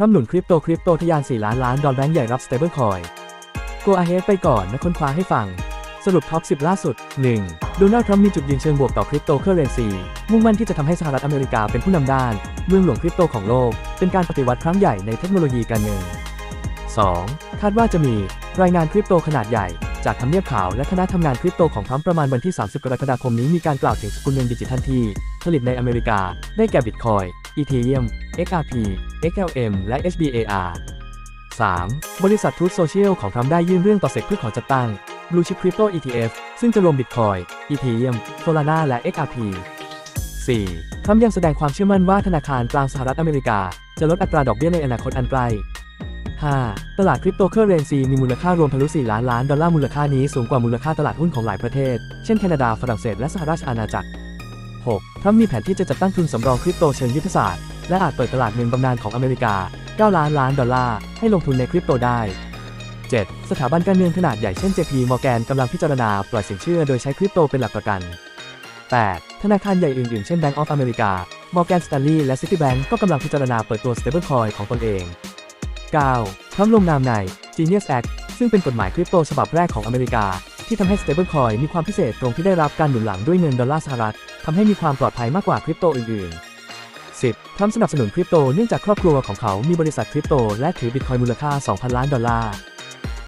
ทรัมหนุนคริปโตคริปโตทะยาน 4 ล้านล้านดอลแบงก์ใหญ่รับ stablecoin Go ahead ไปก่อนนะค้นคว้าให้ฟัง สรุปท็อป 10 ล่าสุด 1. โดนัลด์ทรัมป์มีจุดยืนเชิงบวกต่อคริปโตเคอเรนซี มุ่งมั่นที่จะทำให้สหรัฐอเมริกาเป็นผู้นำด้าน เมืองหลวงคริปโตของโลก เป็นการปฏิวัติครั้งใหญ่ในเทคโนโลยีการเงิน 2. คาดว่าจะมีรายงานคริปโตขนาดใหญ่ จากทำเนียบขาวและคณะทำงานคริปโตของทรัมป์ประมาณวันที่ 30 กรกฎาคมนี้มีการกล่าวถึงสกุลเงินดิจิทัลที่ผลิตในอเมริกา ได้แก่บิตคอย Ethereum XRP XLM และ HBAR 3. บริษัท Truth Social ของทรัมป์ได้ยื่นเรื่องต่อเซกเพื่อขอจัดตั้ง Blue Chip Crypto ETF ซึ่งจะรวม Bitcoin Ethereum Solana และ XRP 4. ทรัมป์ยังแสดงความเชื่อมั่นว่าธนาคารกลางสหรัฐอเมริกา จะลดอัตราดอกเบี้ยในอนาคตอันใกล้ 5. ตลาดคริปโตเคอเรนซีมีมูลค่ารวมทะลุ 4 ล้านล้านดอลลาร์มูลค่านี้สูงกว่ามูลค่าตลาดหุ้นของหลายประเทศ เช่นแคนาดา ฝรั่งเศส และสหราชอาณาจักร 6. ทรัมป์มีแผนที่จะจัดตั้งทุนสำรองคริปโตเชิงยุทธศาสตร์ และอาจเปิดตลาดเงินบำนาญของอเมริกา 9 ล้านล้านดอลลาร์ ให้ลงทุนในคริปโตได้ 7. สถาบันการเงินขนาดใหญ่เช่น JP Morgan กำลังพิจารณาปล่อยสินเชื่อโดยใช้คริปโตเป็นหลักประกัน 8. ธนาคารใหญ่อื่นๆ เช่น Bank of America Morgan Stanley และ Citibank ก็กำลังพิจารณาเปิดตัว stablecoin ของตนเอง 9. ทรัมป์ลงนามใน Genius Act ซึ่งเป็นกฎหมายคริปโตฉบับแรกของอเมริกา ที่ทำให้ stablecoin มีความพิเศษตรงที่ได้รับการหนุนหลังด้วยเงินดอลลาร์สหรัฐทำให้มีความปลอดภัยมากกว่าคริปโตอื่น ๆ 10. ทรัมป์สนับสนุนคริปโตเนื่องจากครอบครัวของเขามีบริษัทคริปโตและถือบิตคอยมูลค่า 2,000 ล้านดอลลาร์